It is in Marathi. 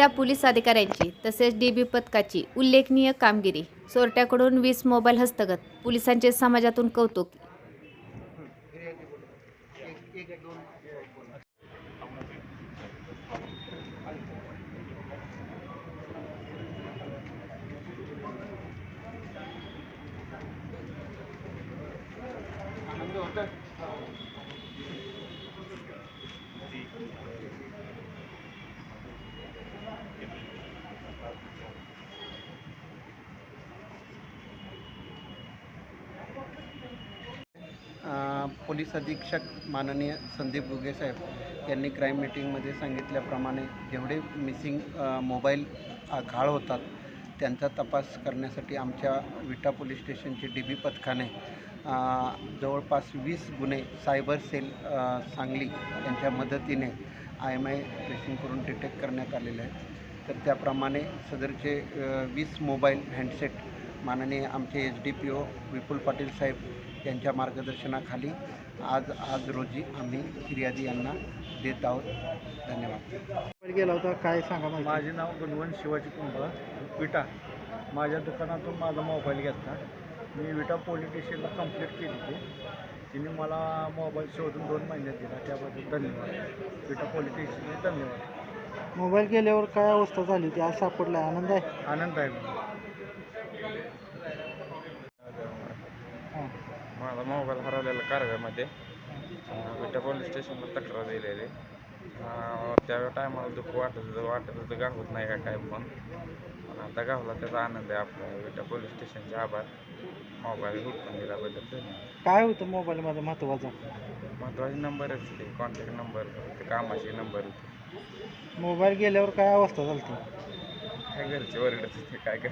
त्या पोलीस अधिकाऱ्यांची तसेच डी बी पथकाची उल्लेखनीय कामगिरी. चोरट्याकडून वीस मोबाईल हस्तगत पोलिसांचे समाजातून कौतुक. पोलीस अधीक्षक माननीय संदीप गुगे साहेब यांनी क्राईम मीटिंगमध्ये सांगितल्याप्रमाणे जेवढे मिसिंग मोबाईल घाळ होतात त्यांचा तपास करण्यासाठी आमच्या विटा पोलीस स्टेशनची डी बी पथकाने जवळपास वीस गुन्हे सायबर सेल सांगली यांच्या मदतीने आय एम आय ट्रेसिंग करून डिटेक्ट करण्यात आलेले आहे तर त्याप्रमाणे सदरचे वीस मोबाईल हँडसेट माननीय आमचे H D P O Vipul Patil साहेब यांच्या मार्गदर्शनाखाली आज आज रोजी आम्ही फिर्यादी यांना देत आहोत. धन्यवाद. गेला होता काय सांगा माझे नाव गुणवंत शिवाजी कुंभार विटा. माझ्या दुकानातून माझा मोबाईल घेतला. मी विटा पोलीस स्टेशनला कंप्लेंट केली होती. तिने मला मोबाईल शोधून दोन महिन्यात दिला. त्याबद्दल धन्यवाद. विटा पोलीस स्टेशनचे धन्यवाद. मोबाईल गेल्यावर काय अवस्था झाली होती? आज सापडला आनंद आहे? आनंद आहे मला. हां माझा मोबाईल हरवलेला कारव्यामध्ये. विटा पोलीस स्टेशनला तक्रार दिलेली. त्या टायमाला दुःख वाटत होतं वाटत होतं गावत नाही का काय पण. पण आता गावला त्याचा आनंद आहे आपला. विटा पोलीस स्टेशनचे आभार. मोबाईल हुडकून दिल्याबद्दल धन्यवाद काय होतं मोबाईलमध्ये महत्त्वाचं? महत्त्वाचे नंबरच ते कॉन्टॅक्ट नंबर ते कामाचे नंबर होते. मोबाईल गेल्यावर काय अवस्था झाली होती काय घरचे वरडत होते काय कर